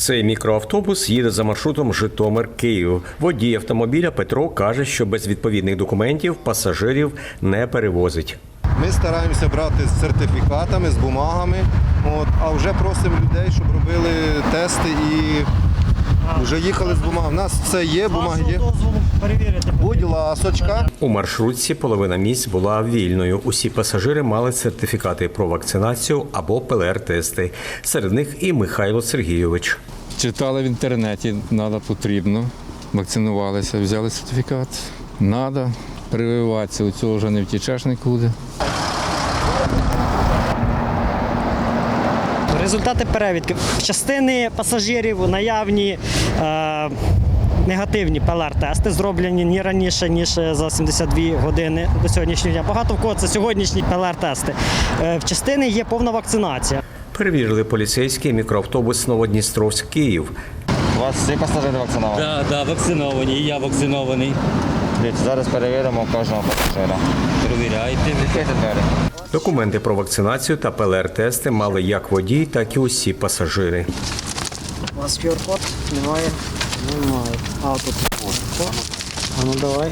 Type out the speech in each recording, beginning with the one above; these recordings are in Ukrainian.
Цей мікроавтобус їде за маршрутом Житомир-Київ. Водій автомобіля Петро каже, що без відповідних документів пасажирів не перевозить. Ми стараємося брати з сертифікатами, з бумагами, от, а вже просимо людей, щоб робили тести і вже їхали з бумагами. У нас все є, бумаги є. Ласочка. У маршрутці половина місць була вільною. Усі пасажири мали сертифікати про вакцинацію або ПЛР-тести. Серед них і Михайло Сергійович. Читали в інтернеті, треба, потрібно. Вакцинувалися, взяли сертифікат. Треба прививатися, у цього вже не втічеш нікуди. Результати перевідки. В частини пасажирів наявні е, негативні ПЛР-тести, зроблені не раніше, ніж за 72 години до сьогоднішнього дня. Багато в кого це сьогоднішні ПЛР-тести. Е, в частини є повна вакцинація. Перевірили поліцейський мікроавтобус Новодністровськ Київ. У вас всі пасажири вакциновані? Так, да, вакциновані, і я вакцинований. Дивіться, зараз перевіримо кожного пасажира. Перевіряйте. Відкрийте двері. Документи про вакцинацію та ПЛР-тести мали як водій, так і усі пасажири. У вас QR-код? Немає? Немає. А тут. А ну давай.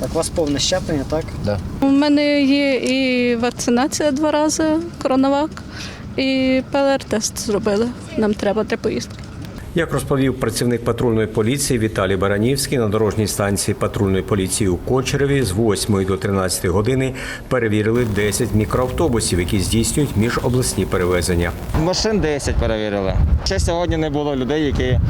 Так, у вас повне щеплення, так? У мене є і вакцинація два рази, коронавак, і ПЛР-тест зробили. Нам треба для поїздки. Як розповів працівник патрульної поліції Віталій Баранівський, на дорожній станції патрульної поліції у Кочереві з 8 до 13 години перевірили 10 мікроавтобусів, які здійснюють міжобласні перевезення. Машин 10 перевірили. Ще сьогодні не було людей, які е,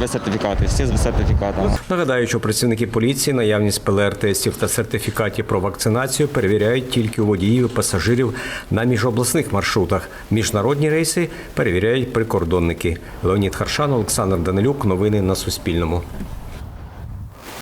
без сертифікату. Всі без сертифікату. Нагадаю, що працівники поліції наявність ПЛР-тестів та сертифікатів про вакцинацію перевіряють тільки у водіїв і пасажирів на міжобласних маршрутах. Міжнародні рейси перевіряють прикордонники. Леонід Харшан, Олександр Данилюк. Новини на Суспільному.